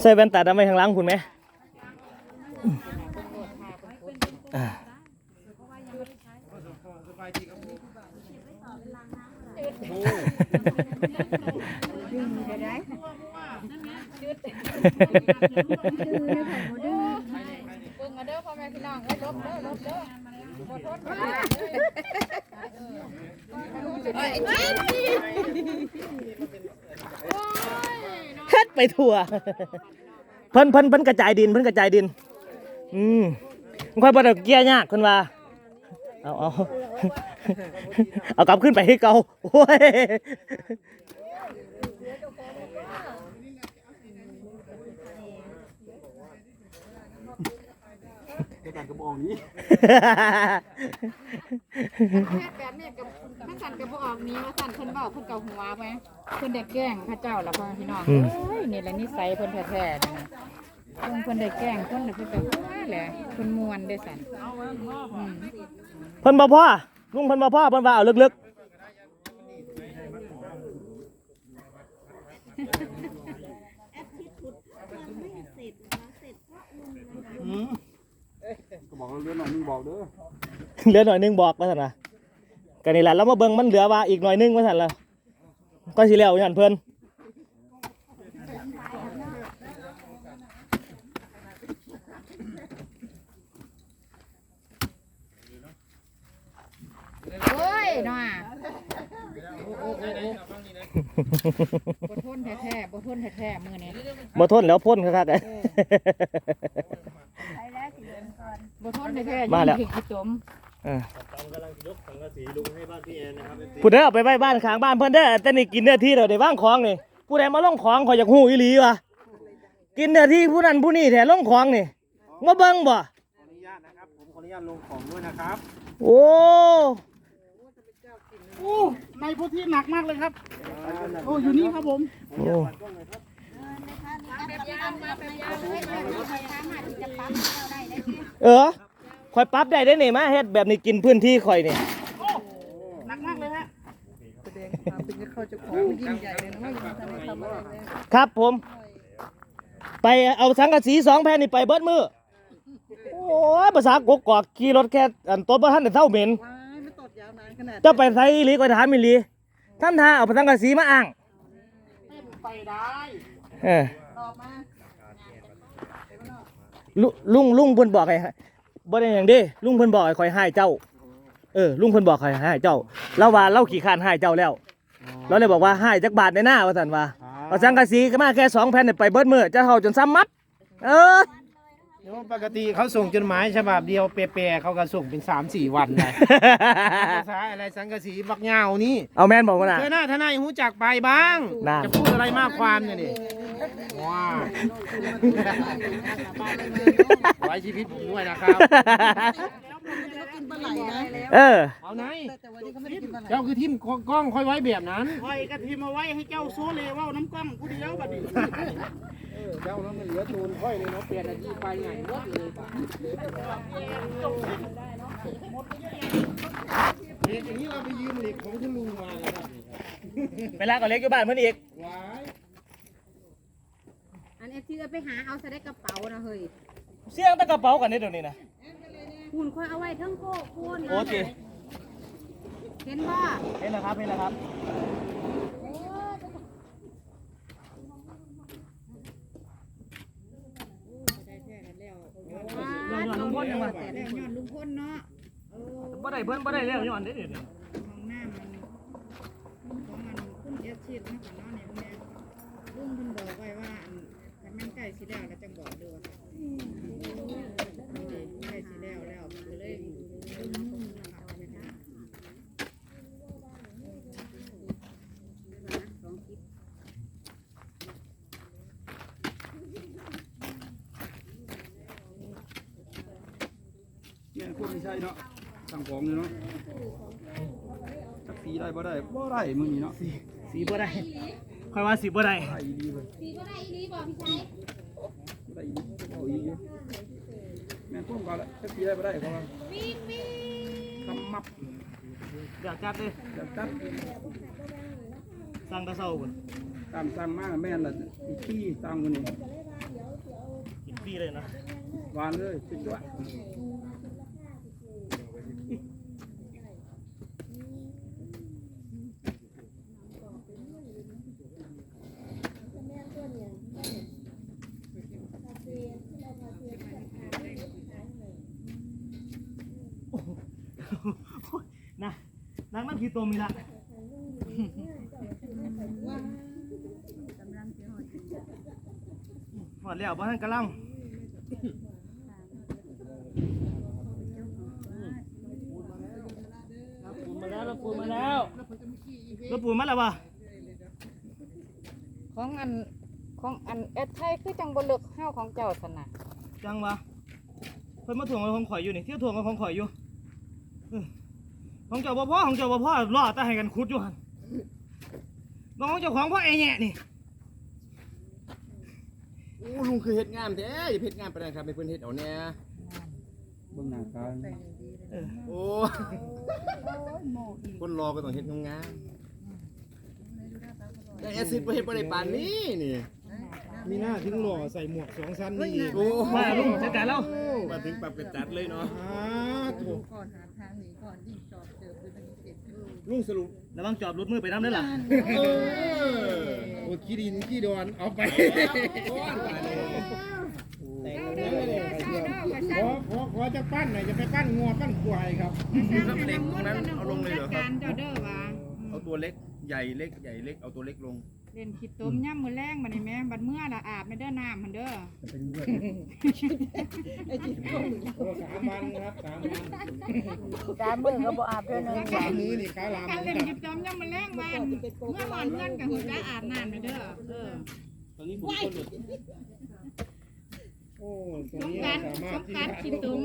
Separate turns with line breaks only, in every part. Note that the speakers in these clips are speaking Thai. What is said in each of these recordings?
ใส่แว่นตาดำไว้ข้างหลังคุณไหมอ่า
ได้
เฮ็ดไปทั่ว เพิ่นเพิ่นเพิ่นกระจายดิน เพิ่นกระจายดิน อืมมันค่อยบ่ได้เกลียยากเพิ่นว่าเอาเอาเอากลับขึ้นไปให้เก่าโอ้ย
การกระบอกนี้
เฮ็ดแบบนี้กับ ถ้าสั่นก็บ่ออกนี้ว่าสั่นเพิ่นเว้าเพิ่นเกาหัวไปเพิ่นได้แกล้งพระเจ้าล่ะพ่อแม่พี่น้อง
อืม
เอ้ยนี่แหละนิสัยเพิ่นแท้ๆนี่เพิ่นเพิ่นได้แกล้งเพิ่นน่ะเพิ่นก็หัวแหละเพิ่นม่วนได้สั่นอืม
เพิ่นบ่พ่อลุงเพิ่นบ่พ่อเพิ่นว่าเอาลึกๆ
ก็บอกเราเรื่องหน่อยมึงบอกเด้อ
เหลือหน่อยหนึงบอกว่าซั่นน่ะ ก็นี่แหละแล้วมาเบิ่งมันเหลือว่าอีกหน่อยหนึงว่าซั่นล่ะก็สิแล้วอย่างนั้นเพิ่น
โอ้ยน้าบ่ทนแท้ๆบ่ทนแท้ๆมื้อนี้
บ่ทนแล้วพ่นคักๆ
บ่ทนแท้ๆ
มาแล้ว
ยิงผิดจม
เออผู้ใดเอาไปไว้บ้านข้างบ้านเพิ่นเด้อแต่นี่กินเนื้อที่เดี๋ยวได้วางของนี่ผู้ใดมาลงของขอยอยากฮู้อีหลีวะกินเนื้อที่ผู้นั้นผู้นี้แท้ลงของนี่มาเบิ่งบ่
ขออนุญาตนะครับผมขออนุญาตลงของด้วยนะครับ
โอ้
โอ้ในพื้นที่หนักมากเลยครับ โอ้อยู่นี่ครับผม
โอ้เออ ข่อยปรั๊บได้ได้นี่มาเฮ็ดแบบนี้กินพื้นที่ข่อยนี่
หนักมากเลยฮะ
ครับผม ไปเอาสังกะสีสองแผ่นนี่ไปเบิดมือโอ้ยภาษากกกอกขี่รถแค่อันต้นบ่ทันได้เท่าเหม็นเจะไปไสอีหลีก็ถามอีหลีท่านทาเอาสังกะสีมาอ้าง
ไปได้
เออลุลุงลุงเพิ่นบอกให้ บ่ได้หยังเด้ ลุงเพิ่นบอกให้คอยให้เจ้า เออ ลุงเพิ่นบอกให้ให้เจ้าเราว่าเราขี้คร้านให้เจ้าแล้ว เราเลยบอกว่าให้จักบาทในหน้าว่าซั่นว่าเอาสังกะสีก็มาแค่สองแผ่นนี่ไปเบิดมือจะเท่าจนซ้ำมัด เออ
เดี๋ยวปกติเขาส่งจดหมายฉบับเดียวเปรๆเขาก็ส่งเป็นสามสี่วันเลยภาษาอะไรสังกะสีบักเหงานี่
เอาแม่นบอกว่าน่ะ
เธอหน้าทนายหูจักไปบ้าง
นั่น
จะพูดอะไรมากความเนี่ยนี่ ว้าวไว้ชีวิตผมด้วยนะครับ
เออ
เอาไหน เจ้าคือทิมกล้องค่อยไว้แบบนั้น
คอยกระทิมเอาไว้ให้เจ้าโซเลเว่าน้ำกล้องผู้เดียวบัดนี้
เจ้าแล้วมันเหลือตูนค่อยเลยเนาะเปลี่ยนอาชีพไปไงหมดเลยเหล็กอย่างนี้เราไปยืมเหล็กของคุณลุงมานะครับ
เวลาก็เล็กอยู่บ้านเพิ่นอีก
ว้าย
อันเอฟซีเอาไปหาเอาใส่ในกระเป๋านะเฮ้ย
เสียงแตะกระเป๋ากันนี่เดี๋ยวนี้นะ
คุณค่อยเอาไว้เทั้งโคกคุณ
โอเค
เห็นบ่
เห็นแล้วครับเห็นแล้วครับ
ย้อนลุงพลยังว่าแต่ย้อนลุงพลเนาะ
บ่ได้เพิ่นบ่ได้แล้วย้อนเด้เดี๋ยวนี้
ห้องน้ำมันของมันคุณเอฟซีนะก่อนเนาะเนี่ยลุงเพิ่นบอกไว้ว่าอันถ้ามันใกล้สิแล้วแล้วจังบอกเด้อใกล้สิแล้วแล้วก็เลยลุงนะคะ
เนี่ยพวก ไม่ใช่เนาะสั่งของเลยเนาะจักสีได้บ่ได้บ่ได้มึงนี่เนาะ
สีบ่ได้ค่อยว่าสีบ่ได้
ได้อีดีเลยสีบ่ได้อีดีบ่พี่ชายได้อีดีเอาอีกอยู่แม่นพวกก็ละจักสีได้บ่ได้เขาว่าคำมับ
อยากจัดเลย
แบบจับ
สั่งแตะเช้าพุ่น
ตตามสั่งมาแม่นละอีกที่สั่งมื้อนี้
กินฟรีเลยนะ
หวานเลยสุดยอด
นะ นางนั่งขี่ตัวมีละหมดแล้วบ้านกระลำปูมาแล้วปูมาแล้วรถปูมาแล้ววะ
ของอันของอันแอดไทยคือจังบ่เลิกเฮาของเจ้าซั่นน่ะ
จังวะเพิ่นมาถ่วงเอาของข่อยอยู่นี่เที่ยวถ่วงเอาของข่อยอยู่เออ ของเจ้าบ่พ่อของเจ้าบ่พ่อรอแต่ให้กันขุดอยู่หันน้องของเจ้าของพ่อไอ้แง่นี่
โอ้ลุงคือเฮ็ดงามแท้อย่าเฮ็ดงามไปนะครับให้เพิ่นเฮ็ดเอาแหน่
เบิ่งหน้าตา
โอ้คนรอก็ต้องเฮ็ดงามๆแต่แอซิดบ่เฮ็ดบ่ได้ปานนี้นี่
มีหน้าถึงหล่อใส่หมวกสองชั้นนี่อีก
โอ้
มาลุงจัดการแล้ว
มาถึงปรับกระจัดเลยเนาะ
อ่าถูก
ก่อนหาทางหนีก่อนยิ่งจอบเจอเป็นตั้งเจ็ดลูก
ลุงสรุป
ระวังจอบรุดมือไปน้ำเด้อล่ะ
เออ
โอ้ขี้ดินขี้ดอนเอาไปขอขอขอจะปั้นหน่อยจะไปปั้นงัวปั้นควายครับ
รับเหล็กตรงนั้นเอาลงเลยเหรอครับ
การเจ้าเด้อว่า
เอาตัวเล็กใหญ่เล็กใหญ่เล็กเอาตัวเล็กลง
เล่นขี้ต้มย่ำมื้อแรงบัดนี้แม่บัดเมื่อละอาบไม่เด้อน้ำหั่นเด้อ
โอ้สามวันครับสามวัน
สามมือก็บ่อาบเท่านึง
สามมื้อนี่ขาลาม
การเล่นขี้ต้มย่ำมื้อแรงบ้านเมื่อวานเพื่อนกับหัวจะอาบน้ำไม่เด้อเออ
โอ้ตรง
ส ง
นี้
กราร
สามาร
ส
ถ
งกรารขี้ต้ม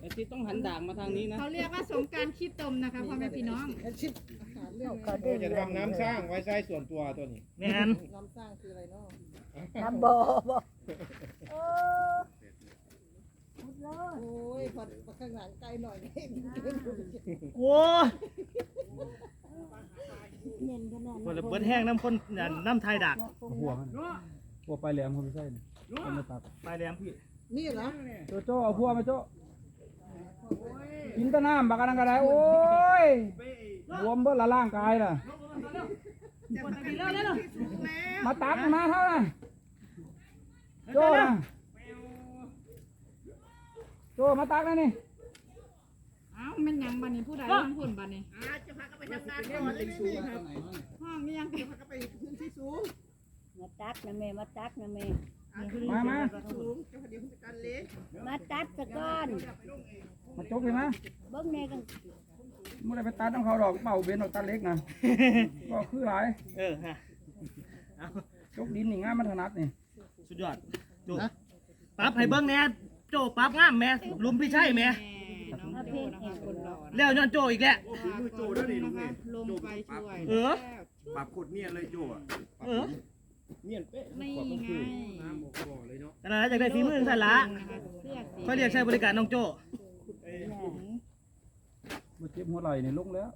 ไอ้ที่ต้องหันด่างมาทางนี้นะ
เขาเรียกว่าสงกรารขี้ต้มนะคะพ่อแม่พี่น้อง
ก็
โอ้จะทำน้ำสร้างไว้ใช้ส่วนตัวตัวนี้
แม่น
น้ำบ่บ่
โอ้ยพอพอข้างหลังไกลหน่อยนี่
โอ้ย
เน้นขนาด
เปิดเบิดแห้งน้ำคนนั่นน้ำไทยดัก
หัวมันหัวปลายแหลมเขาไม่ใช่ เอามาตัด
ไปแหลมพี่
นี่เหรอ
โจโจ้เอาพัวมาโจ้กินแตะน้ำบักอันนั้นก็ได้โอ้ยรวมเบิดละร่างกายน่ะ มาตักมาเท่านั้นโจ้นะโจ้มาตักนะนี่
เอ้าแม่นหยังบัดนี้ผู้ใดทั้งคนบัดนี้ห้องมีหยัง
มาตักนะแม่มาตักนะแม่
มามา
มาตัดซะก่อน
มาจกเลยนะ
เบิ่งแน่กัน
ไม่ได้ไปตัดต้องเขาดอกเป่าเบนดอกตัดเล็กนะก็คือหลาย
เออฮะเอา
จกดินนี่ง่ายมันถนัดนี่
สุดยอดโจปั๊บให้เบิ้งแหน่โจปั๊บงามแหม่ลุมพี่ชัยแหม่
น้องโจนะคะคนรอ
แล้วย้อนโจอีกแล้ว
มือโจ้ด้วยนี่ลุงนี่
ลงไปช่วย
เออ
ปรับกดเนี่ยเลยโจ้อะ
เออ
เนี่ยเป๊ะ
นี่ไง
แต่ละจากได้ฝีมือสั่นละ
เสื้อสี
เขาเรียกใช้บริการน้องโจ
มาเจ็บหัวไหล่เนี่ยลงแล้ว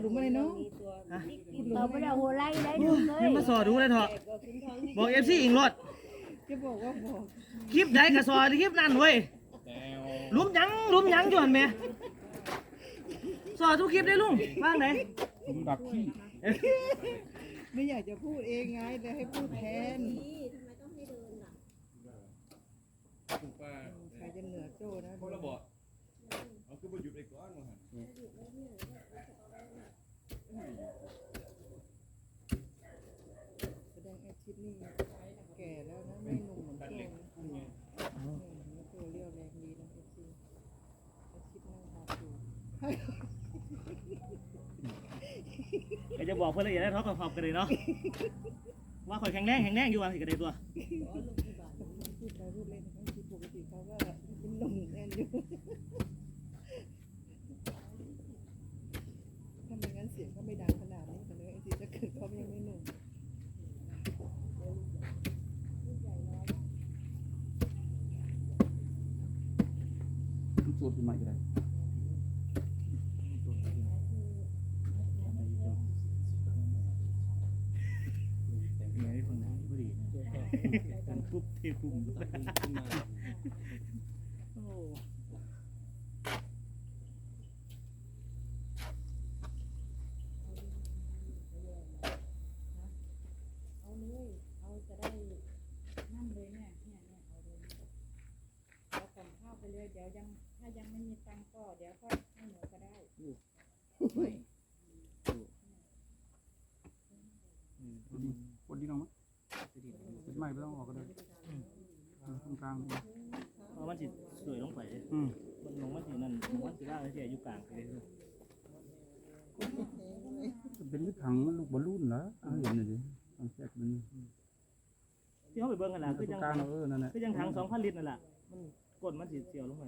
หลุมอะไรเนาะ
เอาไปเอาหัวไหล่ได้ดูเลย
ยังมาสอดูเลยเถอะบอกเอฟซีอิงรถ
จะบอกว่าบอก
คลิปไหนกระสอคลิปนั่นเว้ยลุมหยังลุมหยังจวนแหม่สอทุกคลิปได้ลุงว่างไหน
ผมดักขี้
ไม่อยากจะพูดเองไงแต่ให้พูดแทนใครจะเหนือโจ้นะ
คนละบ่เอาคือบ่หยุดไอ้ก้อนมาหั่น
แสดงอาชีพนี่แก่แล้วนะไม่หนุ่มเหมือนโจ้นะอืมแล้วตัวเรียวแรงดีนะอาชีพอาชีพนั่งหาอยู่
ก็จะบอกเพื่อนละเอียดได้เท่ากับขอบกันเลยเนาะ ว่าข่อยแข็งแรงแข็งแรงอยู่ว่ะกันเลยตัว
พูดไปพูดเล่นอาชีพปกติเขาก็เป็นหนุ่มแน่นอยู่ถ้าไม่งั้นเสียงก็ไม่ดังขนาดนี้แต่เนื้อไอซีจะเกิดเขายังไม่หนุ่ม
สูตรใหม่ก็ได้
ปุ๊บเทปุ่มโอ้
เอาเลยเอาจะได้นั่นเลยเนี่ยเนี่ยเนี่ยเอาเลยเอาก่อน เข้าไปเลยเดี๋ยวยังถ้ายังไม่มีตังค์ก็เดี๋ยวก็ให้หนูก็ได้
คนดีน้องมั้ยเป็นไม่ไม่ต้องออกก็ได้ตรงกลาง
เพราะมันสิสวยลงไป
อืม
มันลงมันสินั่นมันสิล่างแล้วสิอยู่กลางไปเลย
เป็นลูกถังมันลูกบอลลูนเหรอเอาเห็นหน่อยดิลองเช็คดู
ที่เขาไปเบิ่งกันล่ะคืองยัง
กลางเออนั่นแหละ
คือยังถัง2,000ลิตรนั่นแหละ มันกดมันสิเสียวลงไป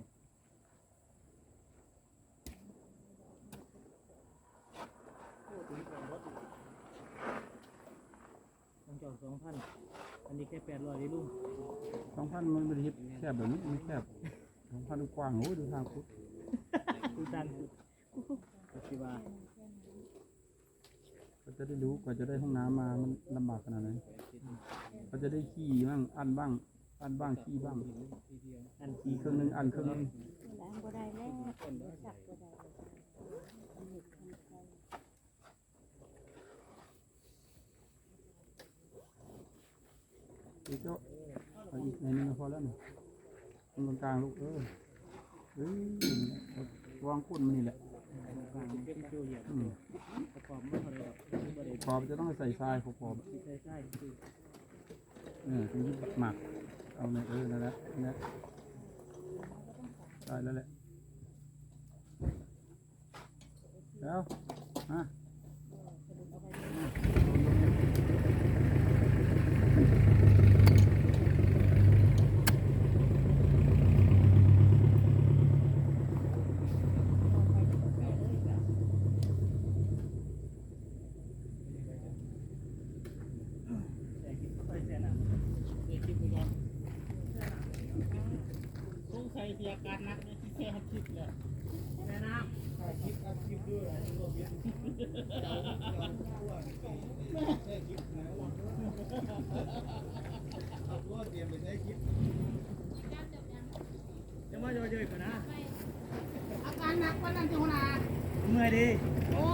ต้องจอด2,000อันนี้แค่800ดิลุง
สองพันมันไม่ได้เฮ็ดแคบแบบนี้มันแคบสองพันกว้างโอ้ยดูทางคุด
ดูตันก็สิว่า
ก็จะได้รู้กว่าจะได้ห้องน้ำมามันลำบากขนาดไหนก็จะได้ขี้บ้างอันบ้าง อันบ้างขี้บ้าง
อัน
ขี้เครื่องหนึงอันเครื่องหนึง
ล้างบ่ได้แล้วสักบ่ได้
เดี๋ยวเจ้าเอาอีกในนี้ก็พอแล้วนี่ตรงกลางลูกเออเอ้ยวางก้นมันนี่แหละ
กลางที่โจเหยียบ
อืม
ประกอบไม่เท่าไหร่หรอกบ่ได้
ขอบจะต้องใส่ทรายขอบขอบ
ใช่ใช่คื อ
เออถึงหมัก เอาในเออนั่นแหละนี่ได้แล้วแหละแล้วมา
แต่คิดไปแค่นั้นเดี๋ยวคิดไปก่อนสงสัยเสียการนักในที่แค่คิดเลยแม่น้ำคิดอัดคิดด้วยอะไรจะมา เยอะๆกันนะ
อาการหนักกว่านั้นจังหวะ
เมื่อยดี
โอ้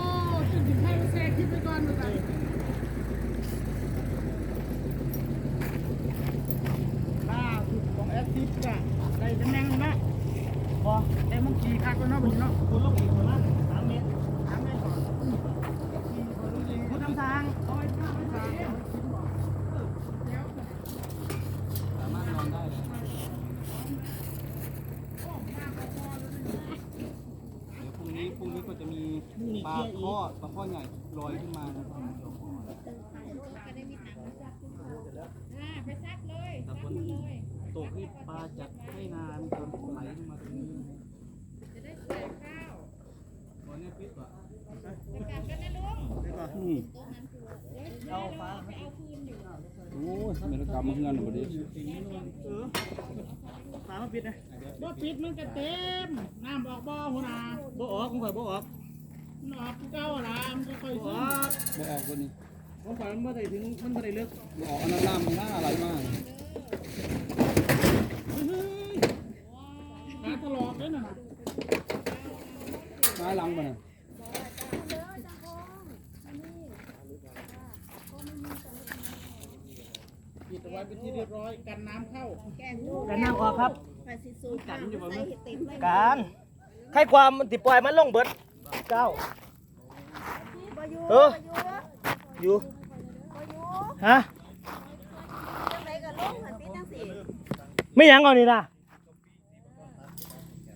จนถึงให้แซ่คิดไปก่อนเหมือนกันล่าสุดของแอคทิฟจ้ะได้ตำแหน่งนะ
พอ
แต่มันขี่คักแล้วเนาะมันเนาะ
บุญลูกขี่คนละมาณสามเมตร
ทำได้ก่อนคุณทำทางเอาไว้ทางไว้ทาง
สามารถนอนได้เลยเดี๋ยวพรุ่งนี้พรุ่งนี้ก็จะมีปลาข้อปลาข้อใหญ่ลอยขึ้นมานะครับ
อ่า ไปซักเลยซักมาเลย
ตกนี่ปลาจัดให้นานจนไหลขึ้นมาตรงนี้
จะได้ใส่ข้าว
ตอนนี้ปิดว่ะ
จะกลับกันนะลุง
อืม
เดี๋ยวเดี๋ยวเราไปเอาคืนอยู่
โอ้ยไม่ได้กลับมาเฮือนหรอกเดี๋ยว
เออฝามาปิดนะ
บ่ปิดมันก็เต็มน้ำออกบ่หัวหน้า
บ่ออกผมข่อยบ่ออก
มันออกคือเก่าล่ะมันก็ค่อย
บ่อ
ซึม
อก
บ่ออกคนนี้
ผมข่อยมันบ่ได้ถึงมันบ่ได้ลึก
บ่ออกอันนั้นน้ำมันหน้าอะไรมาก
หาตลอดเลยน่ะ
ไม้หลังมันน่ะ
ปิดเอาไว้เป็นที่เรียบร้อยกันน้ำเข้า
กันน้ำออกครับ
ไปสิสู้กันอยู่บ่ใส่เฮ็ดเต็มเลย
การใครความมันติปล่อยมันลงเบิดเจ้า
บ่อยู่
เออ อยู่
บ่อยู่
ฮะ
จังไดก็ลงหันปิดจังซี่
ไม่หยังก่อนนี่นะ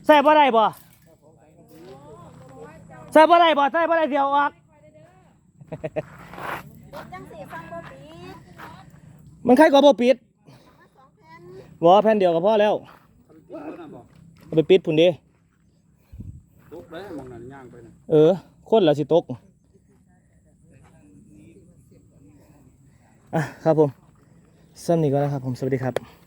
ใส่บ่ได้บ่ใส่บ่ได้บ่ใส่บ่ได้เดี๋ยวออก
ปิดจังซี่ฟังบ่ปิด
มันใครก็บ่ปิด
มาสองแผ่น
บ่แผ่นเดียวก็พอแล้ว
ปิดแล้วนะบ่
เอาไปปิดพุ่นเดิ
ตกได้มองนั่นย่างไปน่ะ
เออคนละสิตก อะครับผมซ้นนี้ก็นะครับผมสวัสดีครับ